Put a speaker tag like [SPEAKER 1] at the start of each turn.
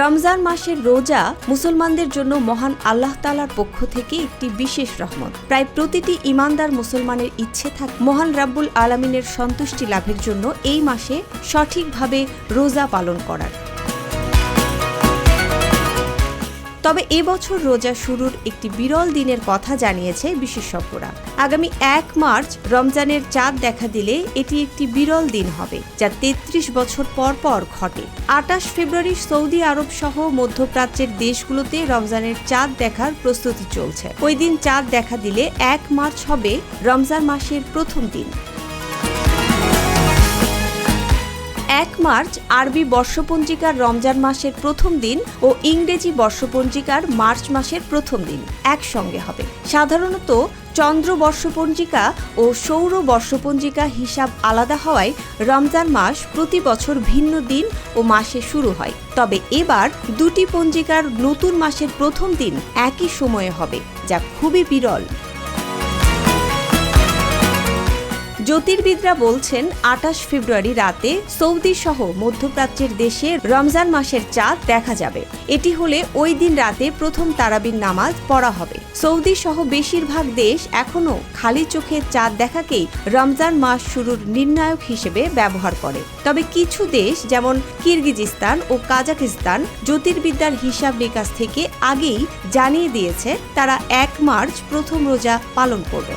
[SPEAKER 1] রমজান মাসের রোজা মুসলমানদের জন্য মহান আল্লাহ তালার পক্ষ থেকে একটি বিশেষ রহমত। প্রায় প্রতিটি ইমানদার মুসলমানের ইচ্ছে থাকে মহান রাব্বুল আলমিনের সন্তুষ্টি লাভের জন্য এই মাসে সঠিকভাবে রোজা পালন করার। তবে এবছর রোজা শুরুর একটি বিরল দিনের কথা জানিয়েছে বিশেষজ্ঞরা। আগামী এক মার্চ রমজানের চাঁদ দেখা দিলে এটি একটি বিরল দিন হবে, যা তেত্রিশ বছর পর পর ঘটে। আটাশ ফেব্রুয়ারি সৌদি আরব সহ মধ্যপ্রাচ্যের দেশগুলোতে রমজানের চাঁদ দেখার প্রস্তুতি চলছে। ওই দিন চাঁদ দেখা দিলে এক মার্চ হবে রমজান মাসের প্রথম দিন। এক মার্চ আরবি বর্ষপঞ্জিকার রমজান মাসের প্রথম দিন ও ইংরেজি বর্ষপঞ্জিকার মার্চ মাসের প্রথম দিন একসঙ্গে হবে। সাধারণত চন্দ্র বর্ষপঞ্জিকা ও সৌর বর্ষপঞ্জিকা হিসাব আলাদা হওয়ায় রমজান মাস প্রতি বছর ভিন্ন দিন ও মাসে শুরু হয়। তবে এবার দুটি পঞ্জিকার নতুন মাসের প্রথম দিন একই সময়ে হবে, যা খুবই বিরল। জ্যোতির্বিদরা বলছেন আটাশ ফেব্রুয়ারি রাতে সৌদি সহ মধ্যপ্রাচ্যের দেশে রমজান মাসের চাঁদ দেখা যাবে। এটি হলে ওই দিন রাতে প্রথম তারাবির নামাজ পড়া হবে। সৌদি সহ বেশিরভাগ দেশ এখনও খালি চোখে চাঁদ দেখাকেই রমজান মাস শুরুর নির্ণায়ক হিসেবে ব্যবহার করে। তবে কিছু দেশ, যেমন কিরগিজিস্তান ও কাজাকিস্তান জ্যোতির্বিদ্যার হিসাব নিকাশ থেকে আগেই জানিয়ে দিয়েছে, তারা এক মার্চ প্রথম রোজা পালন করবে।